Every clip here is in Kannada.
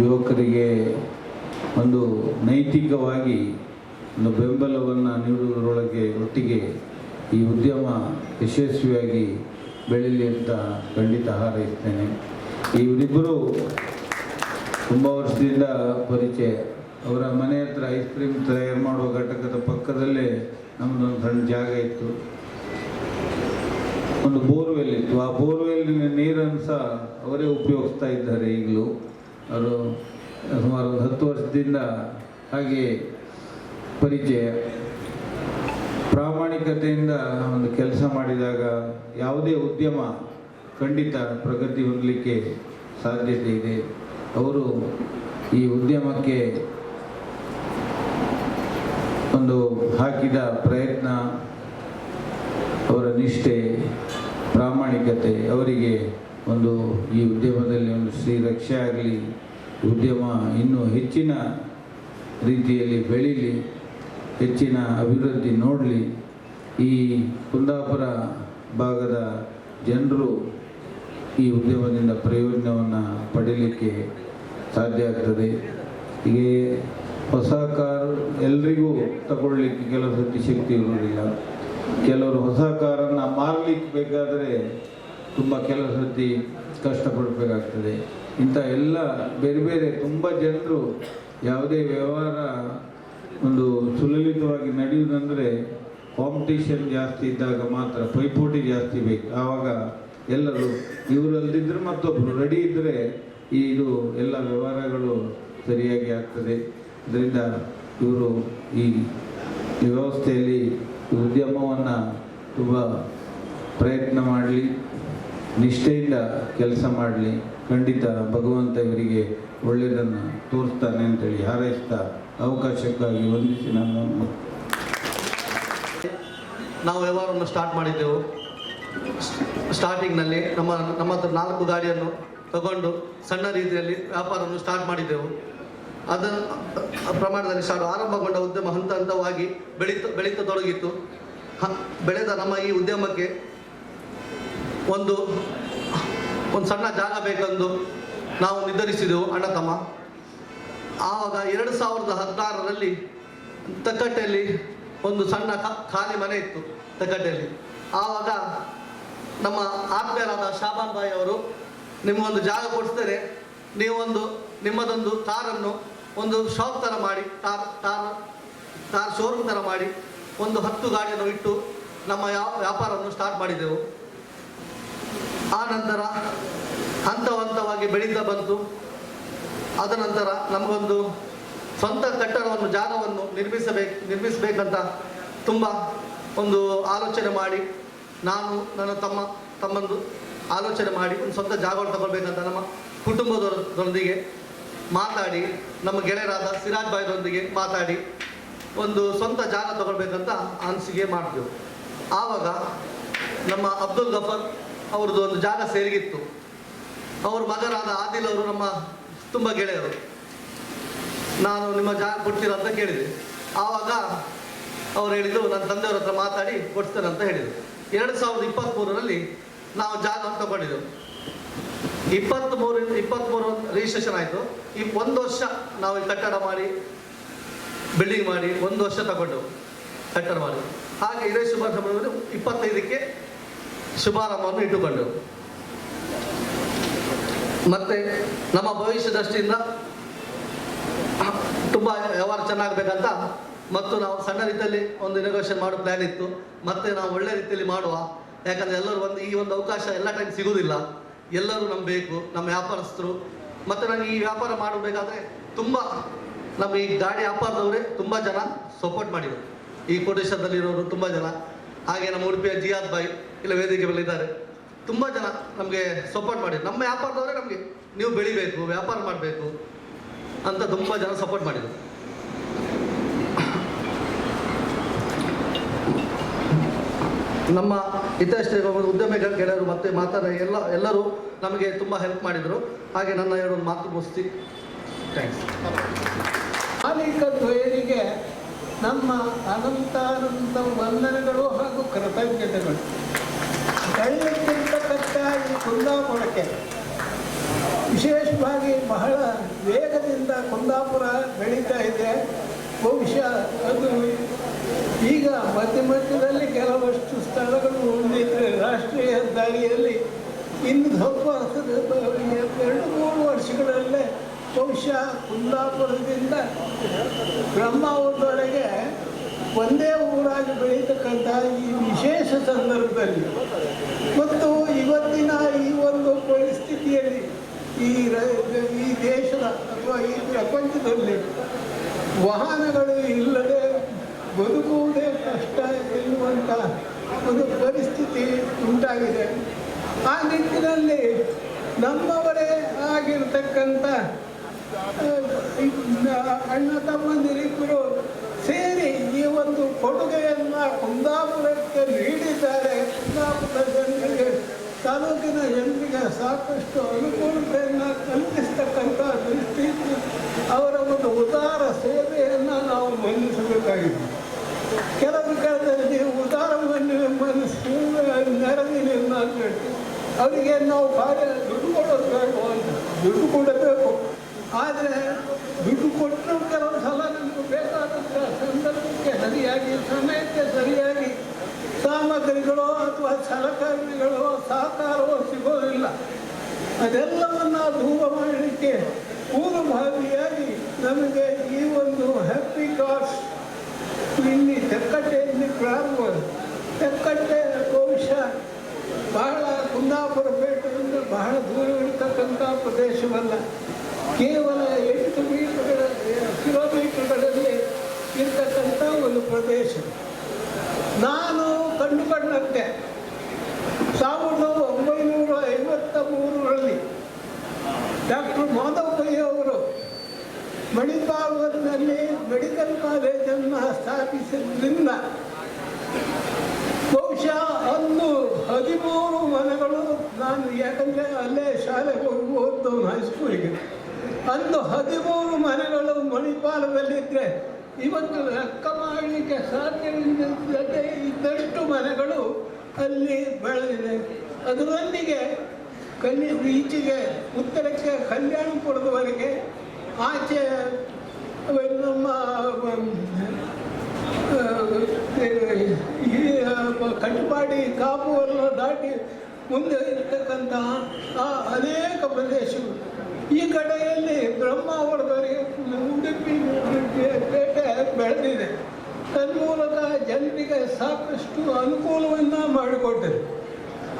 ಯುವಕರಿಗೆ ಒಂದು ನೈತಿಕವಾಗಿ ಒಂದು ಬೆಂಬಲವನ್ನು ನೀಡುವುದರೊಳಗೆ ಒಟ್ಟಿಗೆ ಈ ಉದ್ಯಮ ಯಶಸ್ವಿಯಾಗಿ ಬೆಳೀಲಿ ಅಂತ ಖಂಡಿತ ಹಾರೈಸ್ತೇನೆ. ಇವರಿಬ್ಬರು ತುಂಬ ವರ್ಷದಿಂದ ಪರಿಚಯ. ಅವರ ಮನೆ ಹತ್ರ ಐಸ್ ಕ್ರೀಮ್ ತಯಾರು ಮಾಡುವ ಘಟಕದ ಪಕ್ಕದಲ್ಲೇ ನಮ್ಮದೊಂದು ಸಣ್ಣ ಜಾಗ ಇತ್ತು. ಒಂದು ಬೋರ್ವೆಲ್ ಇತ್ತು. ಆ ಬೋರ್ವೆಲ್ಲಿನ ನೀರನ್ನು ಸಹ ಅವರೇ ಉಪಯೋಗಿಸ್ತಾ ಇದ್ದಾರೆ ಈಗಲೂ. ಅವರು ಸುಮಾರು ಒಂದು ಹತ್ತು ವರ್ಷದಿಂದ ಹಾಗೆ ಪರಿಚಯ. ಪ್ರಾಮಾಣಿಕತೆಯಿಂದ ಒಂದು ಕೆಲಸ ಮಾಡಿದಾಗ ಯಾವುದೇ ಉದ್ಯಮ ಖಂಡಿತ ಪ್ರಗತಿ ಹೊಂದಲಿಕ್ಕೆ ಸಾಧ್ಯತೆ ಇದೆ. ಅವರು ಈ ಉದ್ಯಮಕ್ಕೆ ಒಂದು ಹಾಕಿದ ಪ್ರಯತ್ನ, ಅವರ ನಿಷ್ಠೆ, ಪ್ರಾಮಾಣಿಕತೆ ಅವರಿಗೆ ಒಂದು ಈ ಉದ್ಯಮದಲ್ಲಿ ಒಂದು ಶ್ರೀರಕ್ಷೆ ಆಗಲಿ, ಉದ್ಯಮ ಇನ್ನೂ ಹೆಚ್ಚಿನ ರೀತಿಯಲ್ಲಿ ಬೆಳೀಲಿ, ಹೆಚ್ಚಿನ ಅಭಿವೃದ್ಧಿ ನೋಡಲಿ. ಈ ಕುಂದಾಪುರ ಭಾಗದ ಜನರು ಈ ಉದ್ಯಮದಿಂದ ಪ್ರಯೋಜನವನ್ನು ಪಡೀಲಿಕ್ಕೆ ಸಾಧ್ಯ ಆಗ್ತದೆ. ಹೀಗೆ ಹೊಸ ಕಾರು ಎಲ್ರಿಗೂ ತಗೊಳ್ಳಿಕ್ಕೆ ಕೆಲವು ಸರ್ತಿ ಶಕ್ತಿ ಇರುವುದಿಲ್ಲ. ಕೆಲವರು ಹೊಸ ಕಾರನ್ನು ಮಾರಲಿಕ್ಕೆ ಬೇಕಾದರೆ ತುಂಬ ಕೆಲವು ಸರ್ತಿ ಕಷ್ಟಪಡಬೇಕಾಗ್ತದೆ. ಇಂಥ ಎಲ್ಲ ಬೇರೆ ಬೇರೆ ತುಂಬ ಜನರು ಯಾವುದೇ ವ್ಯವಹಾರ ಒಂದು ಸುಲಲಿತವಾಗಿ ನಡೆಯುವುದಂದರೆ ಕಾಂಪಿಟೇಷನ್ ಜಾಸ್ತಿ ಇದ್ದಾಗ ಮಾತ್ರ ಪೈಪೋಟಿ ಜಾಸ್ತಿ ಬೇಕು. ಆವಾಗ ಎಲ್ಲರೂ ಇವರು ಅಲ್ದಿದ್ರೆ ಮತ್ತೊಬ್ಬರು ರೆಡಿ ಇದ್ದರೆ ಇದು ಎಲ್ಲ ವ್ಯವಹಾರಗಳು ಸರಿಯಾಗಿ ಆಗ್ತದೆ. ಇದರಿಂದ ಇವರು ಈ ವ್ಯವಸ್ಥೆಯಲ್ಲಿ ಉದ್ಯಮವನ್ನು ತುಂಬ ಪ್ರಯತ್ನ ಮಾಡಲಿ. ನಿಷ್ಠೆಯಿಂದ ಕೆಲಸ ಮಾಡಲಿ. ಖಂಡಿತ ಭಗವಂತ ಇವರಿಗೆ ಒಳ್ಳೆಯದನ್ನು ತೋರಿಸ್ತಾನೆ ಅಂತೇಳಿ ಹಾರೈಸ್ತಾ ಅವಕಾಶಕ್ಕಾಗಿ ವಂದಿಸಿ ನಾನು ನಾವು ವ್ಯವಹಾರವನ್ನು ಸ್ಟಾರ್ಟ್ ಮಾಡಿದ್ದೆವು. ಸ್ಟಾರ್ಟಿಂಗ್ನಲ್ಲಿ ನಮ್ಮ ನಮ್ಮ ಹತ್ರ ನಾಲ್ಕು ಗಾಡಿಯನ್ನು ತಗೊಂಡು ಸಣ್ಣ ರೀತಿಯಲ್ಲಿ ವ್ಯಾಪಾರವನ್ನು ಸ್ಟಾರ್ಟ್ ಮಾಡಿದ್ದೆವು. ಅದ ಪ್ರಮಾಣದಲ್ಲಿ ಸ್ಟಾರ್ಟ್ ಆರಂಭಗೊಂಡ ಉದ್ಯಮ ಹಂತ ಹಂತವಾಗಿ ಬೆಳೀತ ಬೆಳೀತ ತೊಡಗಿತ್ತು ಹ- ಬೆಳೆದ ನಮ್ಮ ಈ ಉದ್ಯಮಕ್ಕೆ ಒಂದು ಒಂದು ಸಣ್ಣ ಜಾಗ ಬೇಕೆಂದು ನಾವು ನಿರ್ಧರಿಸಿದೆವು ಅಣ್ಣ ತಮ್ಮ ಆವಾಗ ಎರಡು ಸಾವಿರದ ಹದಿನಾರರಲ್ಲಿ ತಕ್ಕಟ್ಟೆಯಲ್ಲಿ ಒಂದು ಸಣ್ಣ ಖಾಲಿ ಮನೆ ಇತ್ತು ತಕ್ಕಟ್ಟೆಯಲ್ಲಿ ಆವಾಗ ನಮ್ಮ ಆತ್ಮೀಯರಾದ ಶಾಬಾನ್ ಬಾಯಿ ಅವರು ನಿಮಗೊಂದು ಜಾಗ ಕೊಡಿಸ್ತೇನೆ ನೀವೊಂದು, ನಿಮ್ಮದೊಂದು ಕಾರನ್ನು ಒಂದು ಶಾಪ್ ಥರ ಮಾಡಿ ಕಾರ್ ಕಾರ್ ಕಾರ್ ಶೋರೂಮ್ ಥರ ಮಾಡಿ ಒಂದು ಹತ್ತು ಗಾಡಿಯನ್ನು ಇಟ್ಟು ನಮ್ಮ ವ್ಯಾಪಾರವನ್ನು ಸ್ಟಾರ್ಟ್ ಮಾಡಿದೆವು. ಆ ನಂತರ ಹಂತ ಹಂತವಾಗಿ ಬೆಳೀತಾ ಬಂತು. ಅದ ನಂತರ ನಮಗೊಂದು ಸ್ವಂತ ಕಟ್ಟಡವನ್ನು, ಜಾಗವನ್ನು ನಿರ್ಮಿಸಬೇಕು, ನಿರ್ಮಿಸಬೇಕಂತ ತುಂಬ ಒಂದು ಆಲೋಚನೆ ಮಾಡಿ, ನಾನು, ನನ್ನ ತಮ್ಮ, ತಮ್ಮಂದು ಆಲೋಚನೆ ಮಾಡಿ, ಒಂದು ಸ್ವಂತ ಜಾಗವನ್ನು ತಗೊಳ್ಬೇಕಂತ ನಮ್ಮ ಕುಟುಂಬದವರೊಂದಿಗೆ ಮಾತಾಡಿ, ನಮ್ಮ ಗೆಳೆಯರಾದ ಸಿರಾಜ್ ಬಾಯ್ದೊಂದಿಗೆ ಮಾತಾಡಿ, ಒಂದು ಸ್ವಂತ ಜಾಗ ತಗೊಳ್ಬೇಕಂತ ಅನಿಸಿಕೆ ಮಾಡಿದೆವು ಆವಾಗ ನಮ್ಮ ಅಬ್ದುಲ್ ಗಫರ್ ಅವ್ರದ್ದು ಒಂದು ಜಾಗ ಸೇರಿಗಿತ್ತು. ಅವ್ರ ಮಗನಾದ ಆದಿಲ್ ಅವರು ನಮ್ಮ ತುಂಬ ಗೆಳೆಯರು. ನಾನು ನಿಮ್ಮ ಜಾಗ ಕೊಡ್ತೀರ ಅಂತ ಕೇಳಿದೆ. ಆವಾಗ ಅವ್ರು ಹೇಳಿದ್ರು ನನ್ನ ತಂದೆಯವ್ರ ಹತ್ರ ಮಾತಾಡಿ, ಕೊಡ್ತೇನೆ ಅಂತ ಹೇಳಿದರು. ಎರಡು ಸಾವಿರದ ಇಪ್ಪತ್ತ್ಮೂರರಲ್ಲಿ ನಾವು ಜಾಗವನ್ನು ತಗೊಂಡಿದ್ದೆವು. ಇಪ್ಪತ್ತ್ಮೂರಿಂದ ಇಪ್ಪತ್ತ್ಮೂರು ರಿಜಿಸ್ಟ್ರೇಷನ್ ಆಯಿತು. ಈ ಒಂದು ವರ್ಷ ನಾವು ಈ ಕಟ್ಟಡ ಮಾಡಿ ಬಿಲ್ಡಿಂಗ್ ಮಾಡಿ ಒಂದು ವರ್ಷ ತಗೊಂಡೆವು. ಕಟ್ಟಡ ಮಾಡಿ. ಹಾಗೆ ಇದೇ ಶುಭ ಇಪ್ಪತ್ತೈದಕ್ಕೆ ಶುಭಾರಂಭವನ್ನು ಇಟ್ಟುಕೊಂಡೆವು ಮತ್ತೆ ನಮ್ಮ ಭವಿಷ್ಯ ದೃಷ್ಟಿಯಿಂದ ತುಂಬ ವ್ಯವಹಾರ ಚೆನ್ನಾಗಬೇಕಂತ ಮತ್ತು ನಾವು ಸಣ್ಣ ರೀತಿಯಲ್ಲಿ ಒಂದು ಇನೋವೇಷನ್ ಮಾಡೋ ಪ್ಲ್ಯಾನ್ ಇತ್ತು. ಮತ್ತೆ ನಾವು ಒಳ್ಳೆ ರೀತಿಯಲ್ಲಿ ಮಾಡುವ. ಯಾಕಂದರೆ ಎಲ್ಲರೂ ಒಂದು ಈ ಒಂದು ಅವಕಾಶ ಎಲ್ಲ ಟೈಮ್ ಸಿಗುವುದಿಲ್ಲ ಎಲ್ಲರೂ ನಮ್ಗೆ ಬೇಕು, ನಮ್ಮ ವ್ಯಾಪಾರಸ್ಥರು. ಮತ್ತು ನಾನು ಈ ವ್ಯಾಪಾರ ಮಾಡಬೇಕಾದ್ರೆ ತುಂಬ ನಮ್ಮ ಈ ಗಾಡಿ ವ್ಯಾಪಾರದವರೇ ತುಂಬ ಜನ ಸಪೋರ್ಟ್ ಮಾಡಿದರು. ಈ ಕೋಟೇಶ್ವರದಲ್ಲಿರೋರು ತುಂಬ ಜನ. ಹಾಗೆ ನಮ್ಮ ಉಡುಪಿಯ ಜಿಯಾದ್ ಬಾಯ್. ಇಲ್ಲ ವೇದಿಕೆ ಮೇಲೆ ಇದ್ದಾರೆ. ತುಂಬ ಜನ ನಮಗೆ ಸಪೋರ್ಟ್ ಮಾಡಿ ನಮ್ಮ ವ್ಯಾಪಾರದವರೇ ನಮಗೆ, ನೀವು ಬೆಳಿಬೇಕು, ವ್ಯಾಪಾರ ಮಾಡಬೇಕು ಅಂತ ತುಂಬ ಜನ ಸಪೋರ್ಟ್ ಮಾಡಿದರು. ನಮ್ಮ ಹಿತೈಷಿ ಉದ್ಯಮಿಗಳ ಗೆಳೆಯರು ಮತ್ತೆ ಮಾತಾಡ ಎಲ್ಲ, ಎಲ್ಲರೂ ನಮಗೆ ತುಂಬ ಹೆಲ್ಪ್ ಮಾಡಿದರು. ಹಾಗೆ ನನ್ನ ಎರಡು ಮಾತು ಮುಸ್ತಿ ಥ್ಯಾಂಕ್ಸ್ ದ್ವಯರಿಗೆ ನಮ್ಮ ಅನಂತಾನಂತ ವಂದನೆಗಳು ಹಾಗೂ ಕೃತಜ್ಞತೆಗಳು. ಕುಂದಾಪುರಕ್ಕೆ. ವಿಶೇಷವಾಗಿ ಬಹಳ ವೇಗದಿಂದ ಕುಂದಾಪುರ ಬೆಳೀತಾ ಇದೆ. ಬಹುಶಃ ಅದು ಈಗ ಮಧ್ಯ ಮಧ್ಯದಲ್ಲಿ ಕೆಲವಷ್ಟು ಸ್ಥಳಗಳು ಹೊಂದಿದ್ರೆ ರಾಷ್ಟ್ರೀಯ ಹೆದ್ದಾರಿಯಲ್ಲಿ ಇನ್ನು ಸ್ವಲ್ಪ ಎರಡು, ಮೂರು ವರ್ಷಗಳಲ್ಲೇ ಬಹುಶಃ ಕುಂದಾಪುರದಿಂದ ಬ್ರಹ್ಮಾವರದೊಳಗೆ ಒಂದೇ ಊರಾಗಿ ಬೆಳೀತಕ್ಕಂಥ ಈ ವಿಶೇಷ ಸಂದರ್ಭದಲ್ಲಿ ಮತ್ತು ಇವತ್ತಿನ ಈ ಒಂದು ಪರಿಸ್ಥಿತಿಯಲ್ಲಿ ಈ ಈ ದೇಶದ ಅಥವಾ ಈ ಪ್ರಪಂಚದಲ್ಲಿ ವಾಹನಗಳು ಇಲ್ಲದೆ ಬದುಕುವುದೇ ಕಷ್ಟ ಎನ್ನುವಂಥ ಒಂದು ಪರಿಸ್ಥಿತಿ ಉಂಟಾಗಿದೆ. ಆ ನಿಟ್ಟಿನಲ್ಲಿ ನಮ್ಮವರೇ ಆಗಿರ್ತಕ್ಕಂಥ ಅಣ್ಣ ಅಣ್ಣ ತಮ್ಮಂದಿರಿಬ್ಬರು ಸೇರಿ ಈ ಒಂದು ಕೊಡುಗೆಯನ್ನು ಕುಂದಾಪುರಕ್ಕೆ ನೀಡಿದ್ದಾರೆ ಕುಂದಾಪುರ ಜನರಿಗೆ ತಾಲೂಕಿನ ಜನರಿಗೆ ಸಾಕಷ್ಟು ಅನುಕೂಲತೆಯನ್ನು ಕಲ್ಪಿಸ್ತಕ್ಕಂಥ ದೃಷ್ಟಿಯಿಂದ ಅವರ ಒಂದು ಉದಾರ ಸೇವೆಯನ್ನು ನಾವು ಮನ್ನಿಸಬೇಕಾಗಿದೆ. ಕೆಲವು ಕಾಲದಲ್ಲಿ ಉದಾರ ಮನಸ್ಸು ನೆರವಿನ ಮಾಡಬೇಕು ಅವರಿಗೆ ನಾವು ಭಾರಿ ದುಡ್ಡು ಕೊಡೋದು ಬೇಕು ಅಂತ. ದುಡ್ಡು ಕೊಡಬೇಕು. ಆದರೆ ದುಡ್ಡು ಕೊಟ್ಟರು ಕೆಲವು ಬೇಕಾದಂಥ ಸಂದರ್ಭಕ್ಕೆ ಸರಿಯಾಗಿ ಸಮಯಕ್ಕೆ ಸರಿಯಾಗಿ ಸಾಮಗ್ರಿಗಳು ಅಥವಾ ಸಲಕರಣೆಗಳು ಸಹಕಾರವೋ ಸಿಗೋದಿಲ್ಲ. ಅದೆಲ್ಲವನ್ನ ದೂರ ಮಾಡಲಿಕ್ಕೆ ಪೂರ್ವಭಾವಿಯಾಗಿ ನಮಗೆ ಈ ಒಂದು ಹ್ಯಾಪಿ ಕಾರ್ಸ್ ಇಲ್ಲಿ ತೆಕ್ಕಟ್ಟೆಯಲ್ಲಿ ಪ್ರಾರಂಭ ತೆಕ್ಕಟ್ಟೆ ಬಹುಶಃ ಬಹಳ ಕುಂದಾಪುರ ಪೇಟೆಯಿಂದ ಬಹಳ ದೂರವಿರ್ತಕ್ಕಂಥ ಪ್ರದೇಶವಲ್ಲ. ಕೇವಲ ಎಂಟು ಮೀಟರ್ಗಳ ಇರ್ತಕ್ಕಂಥ ಒಂದು ನಾನು ನಾನು ಕಂಡುಕೊಂಡಂತೆ ಸಾವಿರದ ಒಂಬೈನೂರ ಐವತ್ತ ಮೂರರಲ್ಲಿ ಡಾಕ್ಟರ್ ಮಾಧವ್ ಪೈ ಅವರು ಮಣಿಪಾಲದಲ್ಲಿ ಮೆಡಿಕಲ್ ಕಾಲೇಜನ್ನು ಸ್ಥಾಪಿಸಿದ್ರಿಂದ ಬಹುಶಃ ಅಂದು ಹದಿಮೂರು ಮನೆಗಳು ನಾನು ಯಾಕಂದರೆ ಅಲ್ಲೇ ಶಾಲೆಗೆ ಹೋಗಿ ಓದ್ದವನು ಹೈಸ್ಕೂಲಿಗೆ ಅಂದು ಹದಿಮೂರು ಮನೆಗಳು ಮಣಿಪಾಲದಲ್ಲಿದ್ದರೆ ಇವತ್ತು ಲೆಕ್ಕ ಮಾಡಲಿಕ್ಕೆ ಸಾಧ್ಯವಿಲ್ಲದೆ ಇದ್ದಷ್ಟು ಮನೆಗಳು ಅಲ್ಲಿ ಬೆಳೆದಿದೆ. ಅದರೊಂದಿಗೆ ಕಲ್ಲಿ ಈಚೆಗೆ ಉತ್ತರಕ್ಕೆ ಕಲ್ಯಾಣಪುರದವರೆಗೆ ಆಚೆ ನಮ್ಮ ಈ ಕಾಪುವನ್ನು ದಾಟಿ ಮುಂದೆ ಇರ್ತಕ್ಕಂತಹ ಆ ಅನೇಕ ಪ್ರದೇಶಗಳು. ಈ ಕಡೆಯಲ್ಲಿ ಬ್ರಹ್ಮ ಹೊಡೆದವರಿಗೆ ಉಡುಪಿ ಪೇಟೆ ಬೆಳೆದಿದೆ. ತನ್ಮೂಲಕ ಜನರಿಗೆ ಸಾಕಷ್ಟು ಅನುಕೂಲವನ್ನು ಮಾಡಿಕೊಟ್ಟರು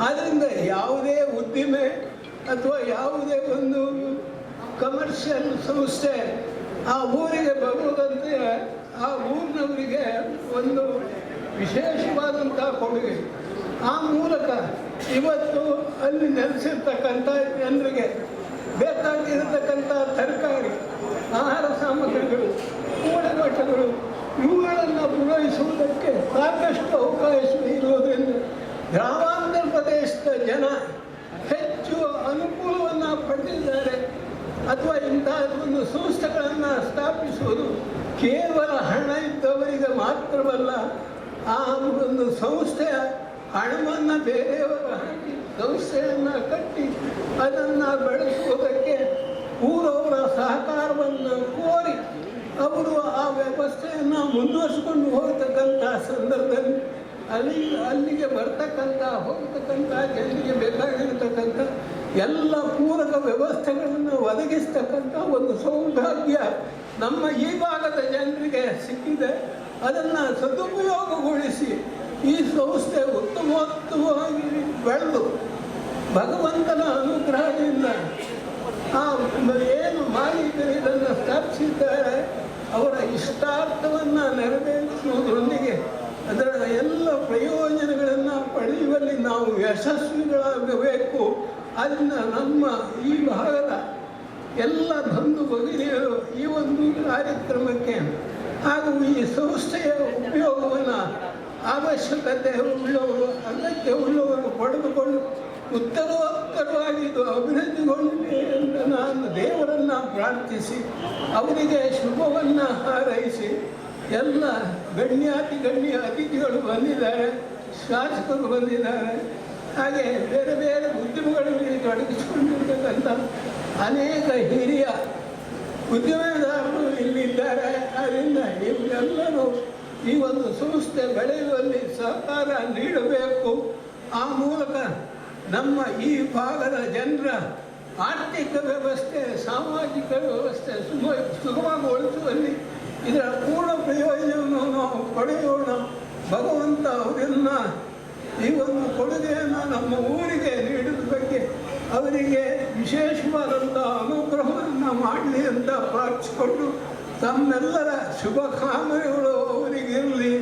ಆದ್ದರಿಂದ ಯಾವುದೇ ಉದ್ದಿಮೆ ಅಥವಾ ಯಾವುದೇ ಒಂದು ಕಮರ್ಷಿಯಲ್ ಸಂಸ್ಥೆ ಆ ಊರಿಗೆ ಬರುವುದಂತೆ ಆ ಊರಿನವರಿಗೆ ಒಂದು ವಿಶೇಷವಾದಂಥ ಕೊಡುಗೆ. ಆ ಮೂಲಕ ಇವತ್ತು ಅಲ್ಲಿ ನೆಲೆಸಿರ್ತಕ್ಕಂಥ ಜನರಿಗೆ ಬೇಕಾಗಿರತಕ್ಕಂಥ ತರಕಾರಿ, ಆಹಾರ ಸಾಮಗ್ರಿಗಳು ಮೂಳೆಮಟ್ಟಗಳು ಇವುಗಳನ್ನು ಪೂರೈಸುವುದಕ್ಕೆ ಸಾಕಷ್ಟು ಅವಕಾಶ ಇರುವುದರಿಂದ ಗ್ರಾಮಾಂತರ ಪ್ರದೇಶದ ಜನ ಹೆಚ್ಚು ಅನುಕೂಲವನ್ನು ಪಡೆದಿದ್ದಾರೆ. ಅಥವಾ ಇಂತಹ ಒಂದು ಸಂಸ್ಥೆಗಳನ್ನು ಸ್ಥಾಪಿಸುವುದು ಕೇವಲ ಹಣ ಇದ್ದವರಿಗೆ ಮಾತ್ರವಲ್ಲ, ಆ ಒಂದು ಸಂಸ್ಥೆಯ ಹಣವನ್ನು ಬೇರೆಯವರ ಹಾಕಿ ಸಂಸ್ಥೆಯನ್ನು ಕಟ್ಟಿ ಅದನ್ನು ಬೆಳೆಸುವುದಕ್ಕೆ ಅವರು ಆ ವ್ಯವಸ್ಥೆಯನ್ನು ಮುಂದುವರಿಸಿಕೊಂಡು ಹೋಗ್ತಕ್ಕಂಥ ಸಂದರ್ಭದಲ್ಲಿ ಅಲ್ಲಿ ಅಲ್ಲಿಗೆ ಬರ್ತಕ್ಕಂಥ, ಹೋಗ್ತಕ್ಕಂಥ ಜನರಿಗೆ ಬೇಕಾಗಿರ್ತಕ್ಕಂಥ ಎಲ್ಲ ಪೂರಕ ವ್ಯವಸ್ಥೆಗಳನ್ನು ಒದಗಿಸ್ತಕ್ಕಂಥ ಒಂದು ಸೌಭಾಗ್ಯ ನಮ್ಮ ಈ ಭಾಗದ ಜನರಿಗೆ ಸಿಕ್ಕಿದೆ. ಅದನ್ನು ಸದುಪಯೋಗಗೊಳಿಸಿ ಈ ಸಂಸ್ಥೆ ಉತ್ತಮೋತ್ತಮವಾಗಿ ಬೆಳೆದು ಭಗವಂತನ ಅನುಗ್ರಹದಿಂದ ಆ ಏನು ಮಾಲೀಕರು ಇದನ್ನು ಸ್ಥಾಪಿಸಿದ್ದಾರೆ. ಅವರ ಇಷ್ಟಾರ್ಥವನ್ನು ನೆರವೇರಿಸುವುದರೊಂದಿಗೆ ಅದರ ಎಲ್ಲ ಪ್ರಯೋಜನಗಳನ್ನು ಪಡೆಯುವಲ್ಲಿ ನಾವು ಯಶಸ್ವಿಗಳಾಗಬೇಕು. ಅದನ್ನು ನಮ್ಮ ಈ ಭಾಗದ ಎಲ್ಲ ಬಂಧು ಭಗಿನಿಯರು ಈ ಒಂದು ಕಾರ್ಯಕ್ರಮಕ್ಕೆ ಹಾಗೂ ಈ ಸಂಸ್ಥೆಯ ಉಪಯೋಗವನ್ನು ಅವಶ್ಯಕತೆ ಉಳ್ಳವರು, ಅಗತ್ಯ ಉಳ್ಳವರು ಪಡೆದುಕೊಂಡು ಉತ್ತರೋತ್ತರವಾಗಿ ಇದು ಅಭಿವೃದ್ಧಿಗೊಂಡಿದೆ ಅಂತ ನಾನು ದೇವರನ್ನು ಪ್ರಾರ್ಥಿಸಿ, ಅವರಿಗೆ ಶುಭವನ್ನು ಹಾರೈಸಿ, ಎಲ್ಲ ಗಣ್ಯಾತಿ ಗಣ್ಯ ಅತಿಥಿಗಳು ಬಂದಿದ್ದಾರೆ, ಶಾಸಕರು ಬಂದಿದ್ದಾರೆ. ಹಾಗೆ ಬೇರೆ ಬೇರೆ ಉದ್ಯಮಗಳಲ್ಲಿ ತೊಡಗಿಸಿಕೊಂಡಿರ್ತಕ್ಕಂಥ ಅನೇಕ ಹಿರಿಯ ಉದ್ಯಮದಾರರು ಇಲ್ಲಿದ್ದಾರೆ. ಆದ್ದರಿಂದ ಇವರೆಲ್ಲರೂ ಈ ಒಂದು ಸಂಸ್ಥೆ ಬೆಳೆಯುವಲ್ಲಿ ಸಹಕಾರ ನೀಡಬೇಕು. ಆ ಮೂಲಕ ನಮ್ಮ ಈ ಭಾಗದ ಜನರ ಆರ್ಥಿಕ ವ್ಯವಸ್ಥೆ, ಸಾಮಾಜಿಕ ವ್ಯವಸ್ಥೆ ಸುಮ ಸುಗಮಗೊಳಿಸುವಲ್ಲಿ ಇದರ ಪೂರ್ಣ ಪ್ರಯೋಜನವನ್ನು ನಾವು ಪಡೆಯೋಣ. ಭಗವಂತ ಅವರನ್ನ ಈ ಒಂದು ಕೊಡುಗೆಯನ್ನು ನಮ್ಮ ಊರಿಗೆ ನೀಡಿದ ಬಗ್ಗೆ ಅವರಿಗೆ ವಿಶೇಷವಾದಂಥ ಅನುಗ್ರಹವನ್ನು ಮಾಡಲಿ ಅಂತ ಪ್ರಾರ್ಥಿಸಿಕೊಂಡು ತಮ್ಮೆಲ್ಲರ ಶುಭ ಕಾಮನೆಗಳು ಅವರಿಗಿರಲಿ.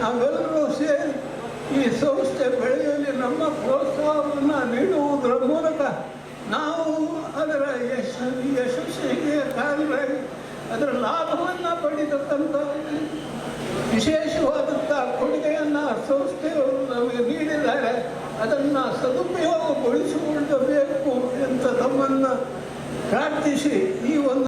ನಾವೆಲ್ಲರೂ ಸೇರಿ ಈ ಸಂಸ್ಥೆ ನಮ್ಮ ಪ್ರೋತ್ಸಾಹವನ್ನು ನೀಡುವುದರ ಮೂಲಕ ನಾವು ಅದರ ಯಶ ಯಶಸ್ಸಿಗೆ ಕಾರಣರಾಗಿ ಅದರ ಲಾಭವನ್ನು ಪಡೆದಕ್ಕಂಥ ವಿಶೇಷವಾದಂಥ ಕೊಡುಗೆಯನ್ನು ಸಂಸ್ಥೆಯವರು ನಮಗೆ ನೀಡಿದ್ದಾರೆ. ಅದನ್ನು ಸದುಪಯೋಗಗೊಳಿಸಿಕೊಳ್ಳಬೇಕು ಅಂತ ತಮ್ಮನ್ನು ಪ್ರಾರ್ಥಿಸಿ ಈ ಒಂದು